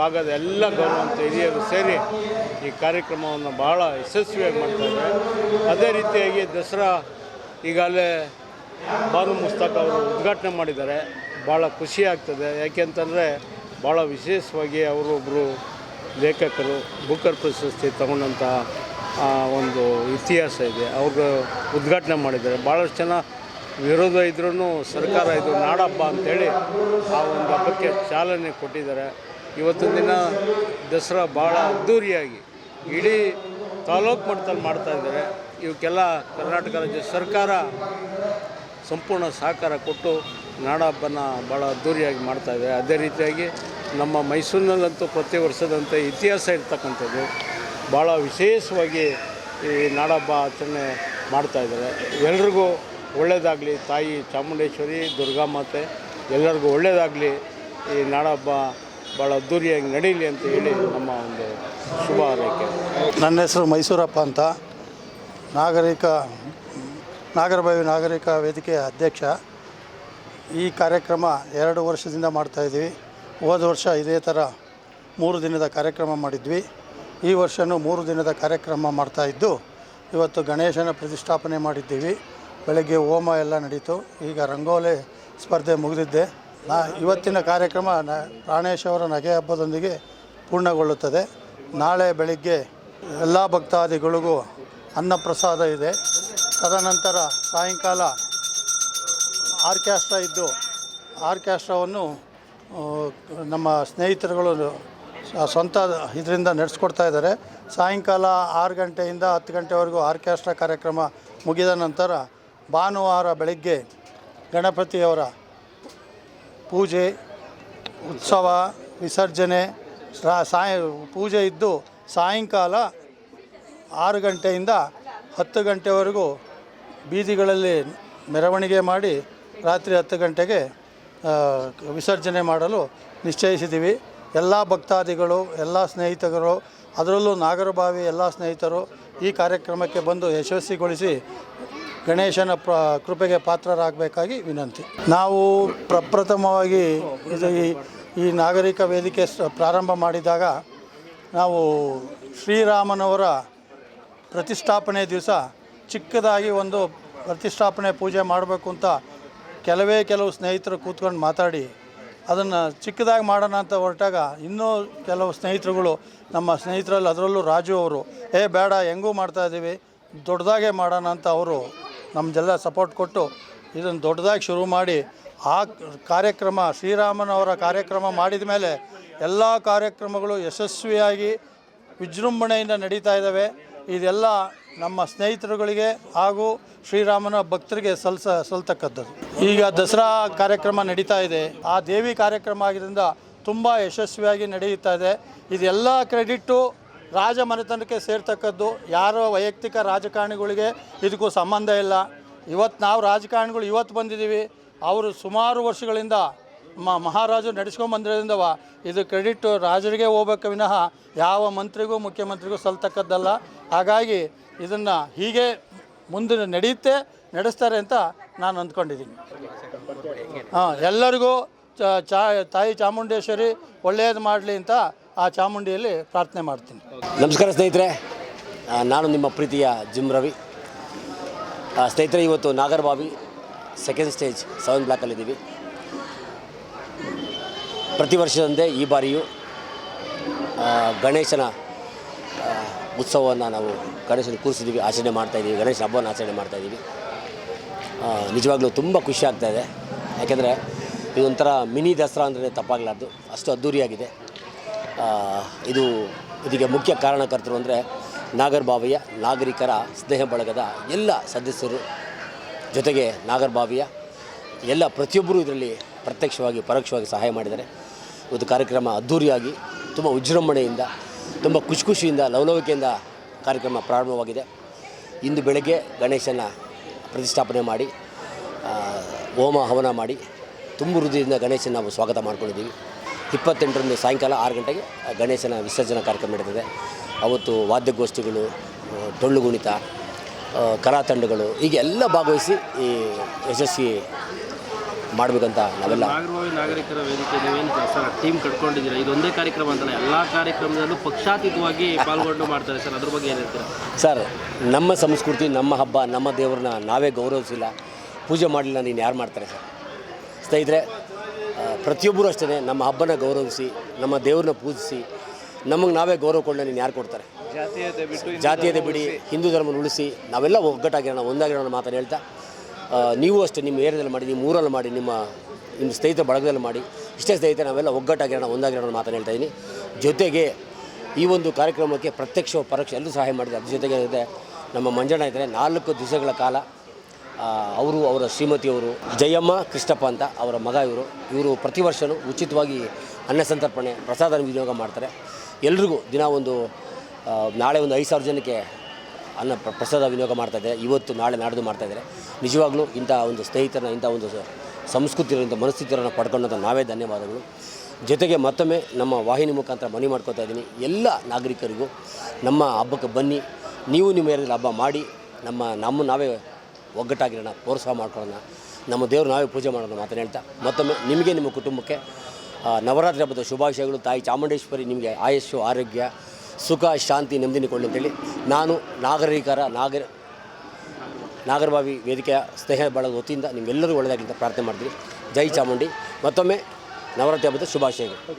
ಭಾಗದ ಎಲ್ಲ ಗೌರವಂತ ಹಿರಿಯರು ಸೇರಿ ಈ ಕಾರ್ಯಕ್ರಮವನ್ನು ಬಹಳ ಯಶಸ್ವಿಯಾಗಿ ಮಾಡ್ತಾರೆ ಅದೇ ರೀತಿಯಾಗಿ ದಸರಾ ಈಗಾಗಲೇ ಬಾನು ಮುಸ್ತಾಕ್ ಅವರು ಉದ್ಘಾಟನೆ ಮಾಡಿದ್ದಾರೆ. ಭಾಳ ಖುಷಿ ಆಗ್ತದೆ. ಯಾಕೆಂತಂದರೆ ಭಾಳ ವಿಶೇಷವಾಗಿ ಅವರು ಒಬ್ಬರು ಲೇಖಕರು ಬುಕ್ಕರ್ ಪ್ರಶಸ್ತಿ ತಗೊಂಡಂತಹ ಒಂದು ಇತಿಹಾಸ ಇದೆ. ಅವರು ಉದ್ಘಾಟನೆ ಮಾಡಿದ್ದಾರೆ. ಭಾಳಷ್ಟು ಜನ ವಿರೋಧ ಇದ್ರೂ ಸರ್ಕಾರ ಇದು ನಾಡಹಬ್ಬ ಅಂಥೇಳಿ ಆ ಒಂದು ಹಬ್ಬಕ್ಕೆ ಚಾಲನೆ ಕೊಟ್ಟಿದ್ದಾರೆ. ಇವತ್ತಿನ ದಿನ ದಸರಾ ಭಾಳ ಅದ್ಧೂರಿಯಾಗಿ ಇಡೀ ತಾಲೂಕು ಮಟ್ಟದಲ್ಲಿ ಮಾಡ್ತಾ ಇದ್ದಾರೆ. ಇವಕ್ಕೆಲ್ಲ ಕರ್ನಾಟಕ ರಾಜ್ಯ ಸರ್ಕಾರ ಸಂಪೂರ್ಣ ಸಹಕಾರ ಕೊಟ್ಟು ನಾಡಹಬ್ಬನ ಭಾಳ ಅದ್ಧೂರಿಯಾಗಿ ಮಾಡ್ತಾ ಇದೆ. ಅದೇ ರೀತಿಯಾಗಿ ನಮ್ಮ ಮೈಸೂರಿನಲ್ಲಂತೂ ಪ್ರತಿ ವರ್ಷದಂತೆ ಇತಿಹಾಸ ಇರ್ತಕ್ಕಂಥದ್ದು. ಭಾಳ ವಿಶೇಷವಾಗಿ ಈ ನಾಡಹಬ್ಬ ಆಚರಣೆ ಮಾಡ್ತಾ ಇದ್ದಾರೆ. ಎಲ್ರಿಗೂ ಒಳ್ಳೆಯದಾಗಲಿ ತಾಯಿ ಚಾಮುಂಡೇಶ್ವರಿ, ದುರ್ಗಾ ಮಾತೆ, ಎಲ್ಲರಿಗೂ ಒಳ್ಳೆಯದಾಗಲಿ ಈ ನಾಡಹಬ್ಬ ಭಾಳ ಅದ್ದೂರಿಯಾಗಿ ನಡೀಲಿ ಅಂತ ಹೇಳಿ ನಮ್ಮ ಒಂದು ಶುಭ ಹಾರೈಕೆ. ನನ್ನ ಹೆಸರು ಮೈಸೂರಪ್ಪ ಅಂತ. ನಾಗರಿಕ ನಾಗರಭಾವಿ ನಾಗರಿಕ ವೇದಿಕೆಯ ಅಧ್ಯಕ್ಷ. ಈ ಕಾರ್ಯಕ್ರಮ ಎರಡು ವರ್ಷದಿಂದ ಮಾಡ್ತಾಯಿದ್ವಿ ಹೋದ ವರ್ಷ ಇದೇ ಥರ ಮೂರು ದಿನದ ಕಾರ್ಯಕ್ರಮ ಮಾಡಿದ್ವಿ. ಈ ವರ್ಷವೂ ಮೂರು ದಿನದ ಕಾರ್ಯಕ್ರಮ ಮಾಡ್ತಾಯಿದ್ದು ಇವತ್ತು ಗಣೇಶನ ಪ್ರತಿಷ್ಠಾಪನೆ ಮಾಡಿದ್ದೀವಿ. ಬೆಳಗ್ಗೆ ಹೋಮ ಎಲ್ಲ ನಡೀತು. ಈಗ ರಂಗೋಲಿ ಸ್ಪರ್ಧೆ ಮುಗಿದಿದ್ದೆ. ನಾ ಇವತ್ತಿನ ಕಾರ್ಯಕ್ರಮ ನ ನಗೆ ಹಬ್ಬದೊಂದಿಗೆ ಪೂರ್ಣಗೊಳ್ಳುತ್ತದೆ. ನಾಳೆ ಬೆಳಿಗ್ಗೆ ಎಲ್ಲ ಭಕ್ತಾದಿಗಳಿಗೂ ಅನ್ನಪ್ರಸಾದ ಇದೆ. ತದನಂತರ ಸಾಯಂಕಾಲ ಆರ್ಕೆಸ್ಟ್ರಾ ಇದ್ದು ಆರ್ಕೆಸ್ಟ್ರಾವನ್ನು ನಮ್ಮ ಸ್ನೇಹಿತರುಗಳು ಸ್ವಂತ ಇದರಿಂದ ನಡೆಸ್ಕೊಡ್ತಾ ಇದ್ದಾರೆ. ಸಾಯಂಕಾಲ ಆರು ಗಂಟೆಯಿಂದ ಹತ್ತು ಗಂಟೆವರೆಗೂ ಆರ್ಕೆಸ್ಟ್ರಾ ಕಾರ್ಯಕ್ರಮ ಮುಗಿದ ನಂತರ ಭಾನುವಾರ ಬೆಳಗ್ಗೆ ಗಣಪತಿಯವರ ಪೂಜೆ, ಉತ್ಸವ, ವಿಸರ್ಜನೆ ಸಾಯ, ಪೂಜೆ ಇದ್ದು ಸಾಯಂಕಾಲ ಆರು ಗಂಟೆಯಿಂದ ಹತ್ತು ಗಂಟೆವರೆಗೂ ಬೀದಿಗಳಲ್ಲಿ ಮೆರವಣಿಗೆ ಮಾಡಿ ರಾತ್ರಿ ಹತ್ತು ಗಂಟೆಗೆ ವಿಸರ್ಜನೆ ಮಾಡಲು ನಿಶ್ಚಯಿಸಿದ್ದೀವಿ. ಎಲ್ಲ ಭಕ್ತಾದಿಗಳು, ಎಲ್ಲ ಸ್ನೇಹಿತರು ಅದರಲ್ಲೂ ನಾಗರಬಾವಿ ಎಲ್ಲ ಸ್ನೇಹಿತರು ಈ ಕಾರ್ಯಕ್ರಮಕ್ಕೆ ಬಂದು ಯಶಸ್ವಿಗೊಳಿಸಿ ಗಣೇಶನ ಪ್ರ, ಕೃಪೆಗೆ ಪಾತ್ರರಾಗಬೇಕಾಗಿ ವಿನಂತಿ. ನಾವು ಪ್ರಪ್ರಥಮವಾಗಿ ಇದು ಈ ಈ ನಾಗರಿಕ ವೇದಿಕೆ ಪ್ರಾರಂಭ ಮಾಡಿದಾಗ ನಾವು ಶ್ರೀರಾಮನವರ ಪ್ರತಿಷ್ಠಾಪನೆ ದಿವಸ ಚಿಕ್ಕದಾಗಿ ಒಂದು ಪ್ರತಿಷ್ಠಾಪನೆ ಪೂಜೆ ಮಾಡಬೇಕು ಅಂತ ಕೆಲವೇ ಕೆಲವು ಸ್ನೇಹಿತರು ಕೂತ್ಕೊಂಡು ಮಾತಾಡಿ, ಅದನ್ನು ಚಿಕ್ಕದಾಗಿ ಮಾಡೋಣ ಅಂತ ಹೊರಟಾಗ ಇನ್ನೂ ಕೆಲವು ಸ್ನೇಹಿತರುಗಳು ನಮ್ಮ ಸ್ನೇಹಿತರಲ್ಲಿ ಅದರಲ್ಲೂ ರಾಜು ಅವರು, ಏ, ಬೇಡ, ಹೆಂಗೂ ಮಾಡ್ತಾ ಇದ್ದೀವಿ ದೊಡ್ಡದಾಗೆ ಮಾಡೋಣ ಅಂತ ಅವರು ನಮ್ಮದೆಲ್ಲ ಸಪೋರ್ಟ್ ಕೊಟ್ಟು ಇದನ್ನು ದೊಡ್ಡದಾಗಿ ಶುರು ಮಾಡಿ ಆ ಕಾರ್ಯಕ್ರಮ ಶ್ರೀರಾಮನವರ ಕಾರ್ಯಕ್ರಮ ಮಾಡಿದ ಮೇಲೆ ಎಲ್ಲ ಕಾರ್ಯಕ್ರಮಗಳು ಯಶಸ್ವಿಯಾಗಿ ವಿಜೃಂಭಣೆಯಿಂದ ನಡೀತಾ ಇದ್ದಾವೆ ಇದೆಲ್ಲ ನಮ್ಮ ಸ್ನೇಹಿತರುಗಳಿಗೆ ಹಾಗೂ ಶ್ರೀರಾಮನ ಭಕ್ತರಿಗೆ ಸಲ್ಸ, ಸಲ್ತಕ್ಕಂಥದ್ದು. ಈಗ ದಸರಾ ಕಾರ್ಯಕ್ರಮ ನಡೀತಾ ಇದೆ. ಆ ದೇವಿ ಕಾರ್ಯಕ್ರಮ ಆಗಿದ್ದರಿಂದ ತುಂಬ ಯಶಸ್ವಿಯಾಗಿ ನಡೆಯುತ್ತಾ ಇದೆ. ಇದೆಲ್ಲ ಕ್ರೆಡಿಟ್ಟು ರಾಜ ಮನೆತನಕ್ಕೆ ಸೇರ್ತಕ್ಕದ್ದು ಯಾರೋ ವೈಯಕ್ತಿಕ ರಾಜಕಾರಣಿಗಳಿಗೆ ಇದಕ್ಕೂ ಸಂಬಂಧ ಇಲ್ಲ. ಇವತ್ತು ನಾವು ರಾಜಕಾರಣಿಗಳು ಇವತ್ತು ಬಂದಿದ್ದೀವಿ. ಅವರು ಸುಮಾರು ವರ್ಷಗಳಿಂದ ಮ ಮಹಾರಾಜರು ನಡೆಸ್ಕೊಂಡು ಬಂದಿರೋದ್ರಿಂದ ಇದು ಕ್ರೆಡಿಟ್ ರಾಜರಿಗೆ ಹೋಗ್ಬೇಕು ವಿನಃ ಯಾವ ಮಂತ್ರಿಗೂ ಮುಖ್ಯಮಂತ್ರಿಗೂ ಸಲ್ತಕ್ಕದ್ದಲ್ಲ. ಹಾಗಾಗಿ ಇದನ್ನು ಹೀಗೆ ಮುಂದೆ ನಡೆಯುತ್ತೆ, ನಡೆಸ್ತಾರೆ ಅಂತ ನಾನು ಅಂದ್ಕೊಂಡಿದ್ದೀನಿ. ಹಾಂ, ಎಲ್ಲರಿಗೂ ಚಾ ತಾಯಿ ಚಾಮುಂಡೇಶ್ವರಿ ಒಳ್ಳೆಯದು ಮಾಡಲಿ ಅಂತ ಆ ಚಾಮುಂಡಿಯಲ್ಲಿ ಪ್ರಾರ್ಥನೆ ಮಾಡ್ತೀನಿ. ನಮಸ್ಕಾರ ಸ್ನೇಹಿತರೆ. ನಾನು ನಿಮ್ಮ ಪ್ರೀತಿಯ ಜಿಮ್ ರವಿ. ಸ್ನೇಹಿತರೆ, ಇವತ್ತು ನಾಗರಬಾವಿ ಸೆಕೆಂಡ್ ಸ್ಟೇಜ್ ಸೆವೆನ್ ಬ್ಲಾಕಲ್ಲಿದ್ದೀವಿ ಪ್ರತಿ ವರ್ಷದಂತೆ ಈ ಬಾರಿಯು ಗಣೇಶನ ಉತ್ಸವವನ್ನು ನಾವು ಗಣೇಶನ ಕೂರಿಸಿದ್ದೀವಿ ಆಚರಣೆ ಮಾಡ್ತಾಯಿದ್ದೀವಿ ಗಣೇಶನ ಹಬ್ಬವನ್ನು ಆಚರಣೆ ಮಾಡ್ತಾಯಿದ್ದೀವಿ ನಿಜವಾಗ್ಲೂ ತುಂಬ ಖುಷಿ ಆಗ್ತಾಯಿದೆ ಯಾಕೆಂದರೆ ಇದೊಂಥರ ಮಿನಿ ದಸರಾ ಅಂದರೆ ತಪ್ಪಾಗಲಾರ್ದು. ಅಷ್ಟು ಅದ್ಧೂರಿಯಾಗಿದೆ ಇದು ಇದಕ್ಕೆ ಮುಖ್ಯ ಕಾರಣಕರ್ತರು ಅಂದರೆ ನಾಗರಬಾವಿಯ ನಾಗರಿಕರ ಸ್ನೇಹ ಬಳಗದ ಎಲ್ಲ ಸದಸ್ಯರು ಜೊತೆಗೆ ನಾಗರಬಾವಿಯ ಎಲ್ಲ ಪ್ರತಿಯೊಬ್ಬರೂ ಇದರಲ್ಲಿ ಪ್ರತ್ಯಕ್ಷವಾಗಿ, ಪರೋಕ್ಷವಾಗಿ ಸಹಾಯ ಮಾಡಿದ್ದಾರೆ. ಒಂದು ಕಾರ್ಯಕ್ರಮ ಅದ್ಧೂರಿಯಾಗಿ ತುಂಬ ವಿಜೃಂಭಣೆಯಿಂದ, ತುಂಬ ಖುಷಿ ಖುಷಿಯಿಂದ ಲವಲವಿಕೆಯಿಂದ ಕಾರ್ಯಕ್ರಮ ಪ್ರಾರಂಭವಾಗಿದೆ. ಇಂದು ಬೆಳಗ್ಗೆ ಗಣೇಶನ ಪ್ರತಿಷ್ಠಾಪನೆ ಮಾಡಿ ಹೋಮ ಹವನ ಮಾಡಿ, ತುಂಬ ಹೃದಯದಿಂದ ಗಣೇಶನ ನಾವು ಸ್ವಾಗತ ಮಾಡ್ಕೊಂಡಿದ್ದೀವಿ. ಇಪ್ಪತ್ತೆಂಟರಂದು ಸಾಯಂಕಾಲ ಆರು ಗಂಟೆಗೆ ಗಣೇಶನ ವಿಸರ್ಜನಾ ಕಾರ್ಯಕ್ರಮ ನಡೀತದೆ. ಅವತ್ತು ವಾದ್ಯಗೋಷ್ಠಿಗಳು ಟೊಳ್ಳು ಡೊಳ್ಳು ಕುಣಿತ ಕಲಾ ತಂಡಗಳು ಹೀಗೆ ಎಲ್ಲ ಭಾಗವಹಿಸಿ ಈ ಯಶಸ್ವಿ ಮಾಡಬೇಕಂತ ನಾವೆಲ್ಲ ನಾಗರಭಾವಿ ನಾಗರಿಕರ ಸರ್ ಟೀಮ್ ಕಟ್ಕೊಂಡಿದ್ದೀರಾ? ಇದೊಂದೇ ಕಾರ್ಯಕ್ರಮ ಅಂತಲ್ಲ ಎಲ್ಲ ಕಾರ್ಯಕ್ರಮದಲ್ಲೂ ಪಕ್ಷಾತೀತವಾಗಿ ಪಾಲ್ಗೊಂಡು ಮಾಡ್ತಾರೆ ಸರ್. ಅದ್ರ ಬಗ್ಗೆ ಏನು ಹೇಳ್ತೀರಾ? ಸರ್ ನಮ್ಮ ಸಂಸ್ಕೃತಿ ನಮ್ಮ ಹಬ್ಬ ನಮ್ಮ ದೇವ್ರನ್ನ ನಾವೇ ಗೌರವಿಸಿಲ್ಲ. ಪೂಜೆ ಮಾಡಲಿಲ್ಲ ನೀನು ಯಾರು ಮಾಡ್ತಾರೆ ಸರ್? ಸ್ನೇಹಿತರೆ ಪ್ರತಿಯೊಬ್ಬರು ಅಷ್ಟೇ ನಮ್ಮ ಹಬ್ಬನ ಗೌರವಿಸಿ ನಮ್ಮ ದೇವ್ರನ್ನ ಪೂಜಿಸಿ ನಮಗೆ ನಾವೇ ಗೌರವ ಕೊಡೋಣ ನೀನು ಯಾರು ಕೊಡ್ತಾರೆ? ಜಾತಿಯತೆ ಬಿಡಿ ಹಿಂದೂ ಧರ್ಮನ ಉಳಿಸಿ ನಾವೆಲ್ಲ ಒಗ್ಗಟ್ಟಾಗಿರೋಣ ಒಂದಾಗಿರೋಣ ಮಾತನ್ನು ಹೇಳ್ತಾ ನೀವು ಅಷ್ಟೇ ನಿಮ್ಮ ಏರಿಯಾದಲ್ಲಿ ಮಾಡಿ ನಿಮ್ಮ ಊರಲ್ಲಿ ಮಾಡಿ ನಿಮ್ಮ ನಿಮ್ಮ ಸ್ನೇಹಿತರ ಬಳಗದಲ್ಲಿ ಮಾಡಿ ಇಷ್ಟೇ ಸ್ನೇಹಿತರೆ ನಾವೆಲ್ಲ ಒಗ್ಗಟ್ಟಾಗಿರೋಣ ಒಂದಾಗಿರೋಣ ಮಾತನ್ನು ಹೇಳ್ತಾ ಇದ್ದೀನಿ ಜೊತೆಗೆ ಈ ಒಂದು ಕಾರ್ಯಕ್ರಮಕ್ಕೆ ಪ್ರತ್ಯಕ್ಷ ಪರೋಕ್ಷ ಎಲ್ಲರೂ ಸಹಾಯ ಮಾಡಿದೆ. ಅದ್ರ ಜೊತೆಗೆ ನಮ್ಮ ಮಂಜಣ್ಣ ಇದ್ದಾರೆ. ನಾಲ್ಕು ದಿವಸಗಳ ಕಾಲ ಅವರು ಅವರ ಶ್ರೀಮತಿಯವರು ಜಯಮ್ಮ ಕೃಷ್ಣಪ್ಪ ಅಂತ ಅವರ ಮಗ ಇವರು. ಇವರು ಪ್ರತಿ ವರ್ಷವೂ ಉಚಿತವಾಗಿ ಅನ್ನ ಸಂತರ್ಪಣೆ ಪ್ರಸಾದ ವಿನಿಯೋಗ ಮಾಡ್ತಾರೆ. ಎಲ್ರಿಗೂ ದಿನ ಒಂದು ನಾಳೆ ಒಂದು ಐದು ಸಾವಿರ ಜನಕ್ಕೆ ಅನ್ನ ಪ್ರ- ಪ್ರಸಾದ ವಿನಿಯೋಗ ಮಾಡ್ತಾಯಿದ್ದಾರೆ ಇವತ್ತು, ನಾಳೆ ನಾಡ್ದು ಮಾಡ್ತಾಯಿದ್ದಾರೆ ನಿಜವಾಗ್ಲೂ ಇಂಥ ಒಂದು ಸ್ನೇಹಿತರನ್ನ, ಇಂಥ ಒಂದು ಸಂಸ್ಕೃತಿ ಮನಸ್ಥಿತಿಯನ್ನು ಪಡ್ಕೊಂಡಂಥ ನಾವೇ ಧನ್ಯವಾದಗಳು. ಜೊತೆಗೆ ಮತ್ತೊಮ್ಮೆ ನಮ್ಮ ವಾಹಿನಿ ಮುಖಾಂತರ ಮನವಿ ಮಾಡ್ಕೋತಾ ಇದ್ದೀನಿ. ಎಲ್ಲ ನಾಗರಿಕರಿಗೂ ನಮ್ಮ ಹಬ್ಬಕ್ಕೆ ಬನ್ನಿ. ನೀವು ನಿಮ್ಮ ಏರಿಯಲ್ಲಿ ಹಬ್ಬ ಮಾಡಿ, ನಮ್ಮ ನಮ್ಮ ನಾವೇ ಒಗ್ಗಟ್ಟಾಗಿರೋಣ, ಪ್ರೋತ್ಸಾಹ ಮಾಡ್ಕೊಳ್ಳೋಣ. ನಮ್ಮ ದೇವ್ರು ನಾವೇ ಪೂಜೆ ಮಾಡೋಣ ಮಾತನ್ನು ಹೇಳ್ತಾ. ಮತ್ತೊಮ್ಮೆ ನಿಮಗೆ, ನಿಮ್ಮ ಕುಟುಂಬಕ್ಕೆ ನವರಾತ್ರಿ ಹಬ್ಬದ ಶುಭಾಶಯಗಳು. ತಾಯಿ ಚಾಮುಂಡೇಶ್ವರಿ ನಿಮಗೆ ಆಯಸ್ಸು, ಆರೋಗ್ಯ, ಸುಖ, ಶಾಂತಿ ನೆಮ್ಮದಿನ ಕೊಳ್ಳಿ ಅಂತೇಳಿ ನಾನು ನಾಗರಿಕರ, ನಾಗರ ನಾಗರಭಾವಿ ವೇದಿಕೆಯ ಸ್ನೇಹ ಬಳಗ ವತಿಯಿಂದ ನಿಮ್ಗೆಲ್ಲರಿಗೂ ಒಳ್ಳೆಯದಾಗಿ ಅಂತ ಪ್ರಾರ್ಥನೆ ಮಾಡ್ತೀನಿ. ಜೈ ಚಾಮುಂಡಿ. ಮತ್ತೊಮ್ಮೆ ನವರಾತ್ರಿ ಹಬ್ಬದ ಶುಭಾಶಯಗಳು.